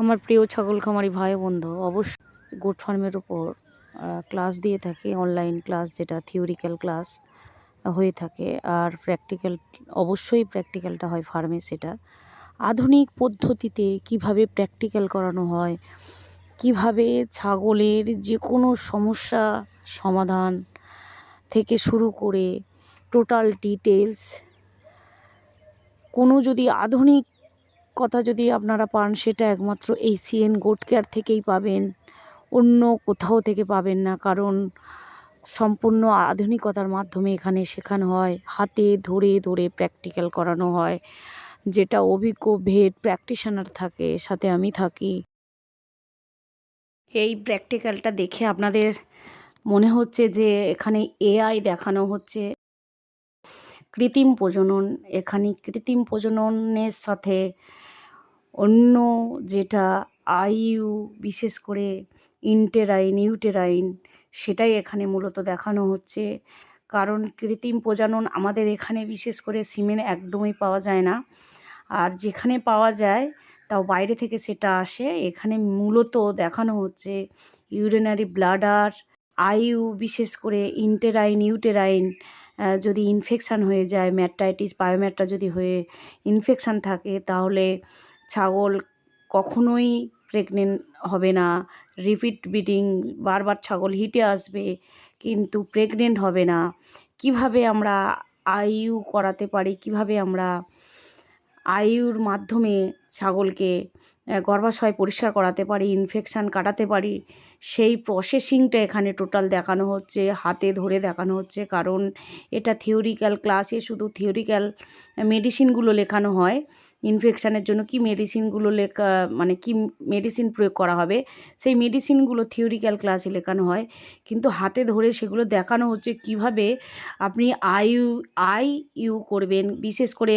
আমার প্রিয় ছাগল খামারি ভাই বন্ধু, অবশ্যই গোট ফার্মের উপর ক্লাস দিয়ে থাকে অনলাইন ক্লাস যেটা থিওরিক্যাল ক্লাস হয়ে থাকে। আর প্র্যাকটিক্যাল অবশ্যই প্র্যাকটিক্যালটা হয় ফার্মে সেটা। আধুনিক পদ্ধতিতে কীভাবে প্র্যাকটিক্যাল করানো হয়, কীভাবে ছাগলের যে কোনো সমস্যা সমাধান থেকে শুরু করে টোটাল ডিটেলস কোনো যদি আধুনিক কথা যদি আপনারা পান, সেটা একমাত্র এই সিএন গোট কেয়ার থেকেই পাবেন। অন্য কোথাও থেকে পাবেন না, কারণ সম্পূর্ণ আধুনিকতার মাধ্যমে এখানে শেখানো হয়। হাতে ধরে ধরে প্র্যাকটিক্যাল করানো হয়, যেটা অভিজ্ঞ ভেদ প্র্যাকটিশনার থাকে, সাথে আমি থাকি। এই প্র্যাকটিক্যালটা দেখে আপনাদের মনে হচ্ছে যে এখানে এআই দেখানো হচ্ছে। কৃত্রিম প্রজনন, এখানে কৃত্রিম প্রজননের সাথে অন্য যেটা আইইউ, বিশেষ করে ইন্টেরাইন ইউটেরাইন সেটাই এখানে মূলত দেখানো হচ্ছে। কারণ কৃত্রিম প্রজনন আমাদের এখানে বিশেষ করে সিমেন একদমই পাওয়া যায় না। আর যেখানে পাওয়া যায়, তাও বাইরে থেকে সেটা আসে। এখানে মূলত দেখানো হচ্ছে ইউরিনারি ব্লাডার আইইউ, বিশেষ করে ইন্টেরাইন ইউটেরাইন যদি ইনফেকশান হয়ে যায় ম্যাটাইটিস বায়োম্যাটটা যদি হয়ে ইনফেকশান থাকে, তাহলে ছাগল কখনোই প্রেগনেন্ট হবে না। রিপিট ব্রিডিং বারবার ছাগল হিটে আসবে, কিন্তু প্রেগনেন্ট হবে না। কীভাবে আমরা আইইউ করাতে পারি? কীভাবে আমরা আইইউর মাধ্যমে ছাগলকে গর্ভাশয় পরিষ্কার করাতে পারি ইনফেকশান কাটাতে পারি? সেই প্রসেসিংটা এখানে টোটাল দেখানো হচ্ছে, হাতে ধরে দেখানো হচ্ছে। কারণ এটা থিওরিক্যাল ক্লাসে শুধু থিওরিক্যাল মেডিসিনগুলো লেখানো হয়। ইনফেকশানের জন্য কি মেডিসিনগুলো লেখা মানে কি মেডিসিন প্রয়োগ করা হবে, সেই মেডিসিনগুলো থিওরিক্যাল ক্লাসে লেখানো হয়। কিন্তু হাতে ধরে সেগুলো দেখানো হচ্ছে কীভাবে আপনি আইইউ আই ইউ করবেন, বিশেষ করে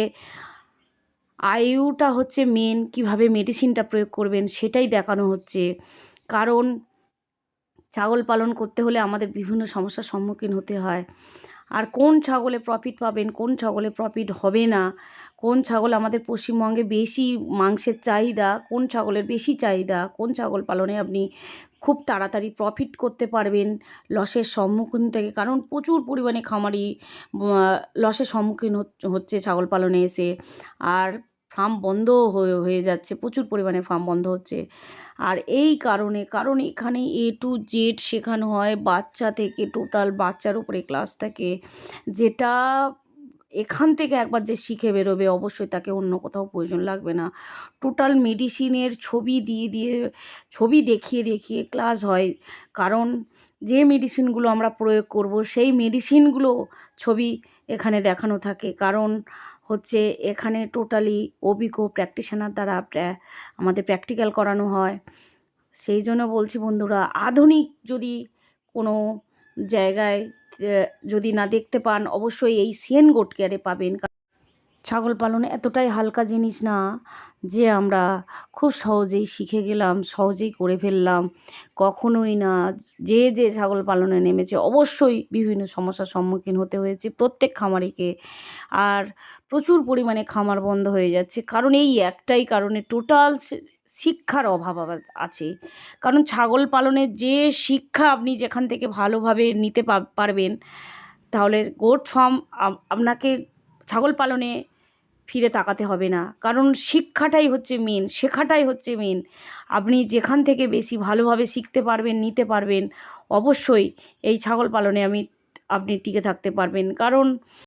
আইইউটা হচ্ছে মেন কীভাবে মেডিসিনটা প্রয়োগ করবেন সেটাই দেখানো হচ্ছে। কারণ ছাগল পালন করতে হলে আমাদের বিভিন্ন সমস্যার সম্মুখীন হতে হয়। আর কোন ছাগলে প্রফিট পাবেন, কোন ছাগলে প্রফিট হবে না, কোন ছাগল আমাদের পশ্চিমবঙ্গে বেশি মাংসের চাহিদা, কোন ছাগলের বেশি চাহিদা, কোন ছাগল পালনে আপনি খুব তাড়াতাড়ি প্রফিট করতে পারবেন লসের সম্মুখীন থেকে। কারণ প্রচুর পরিমাণে খামারি লসের সম্মুখীন হচ্ছে ছাগল পালনে এসে। আর ফার্ম বন্ধ হয়ে যাচ্ছে, প্রচুর পরিমাণে ফার্ম বন্ধ হচ্ছে। আর এই কারণে, কারণ এখানে এ টু জেড শেখানো হয় বাচ্চা থেকে টোটাল বাচ্চার উপরে ক্লাস থাকে। যেটা এখান থেকে একবার যে শিখে বেরোবে, অবশ্যই তাকে অন্য কোথাও প্রয়োজন লাগবে না। টোটাল মেডিসিনের ছবি দিয়ে দিয়ে, ছবি দেখিয়ে দেখিয়ে ক্লাস হয়। কারণ যে মেডিসিনগুলো আমরা প্রয়োগ করব, সেই মেডিসিনগুলো ছবি এখানে দেখানো থাকে। কারণ হচ্ছে এখানে টোটালি অভিজ্ঞ প্র্যাকটিশনার দ্বারা আমাদের প্র্যাকটিক্যাল করানো হয়। সেই জন্য বলছি বন্ধুরা, আধুনিক যদি কোনো জায়গায় যদি না দেখতে পান, অবশ্যই এই সিএন গোট কেয়ারে পাবেন। ছাগল পালন এতটাই হালকা জিনিস না যে আমরা খুব সহজেই শিখে গেলাম, সহজেই করে ফেললাম, কখনোই না। যে যে ছাগল পালনে নেমেছে, অবশ্যই বিভিন্ন সমস্যার সম্মুখীন হতে হয়েছে প্রত্যেক খামারিকে। আর প্রচুর পরিমাণে খামার বন্ধ হয়ে যাচ্ছে। কারণ এই একটাই কারণে টোটাল শিক্ষার অভাব আছে। কারণ ছাগল পালনের যে শিক্ষা আপনি যেখান থেকে ভালোভাবে নিতে পারবেন, তাহলে গোট ফার্ম আপনাকে ছাগল পালনে ফিরে তাকাতে হবে না। কারণ শিক্ষাটাই হচ্ছে মেন শেখাটাই হচ্ছে মেন আপনি যেখান থেকে বেশি ভালোভাবে শিখতে পারবেন, নিতে পারবেন, অবশ্যই এই ছাগল পালনে আমি, আপনি টিকে থাকতে পারবেন। কারণ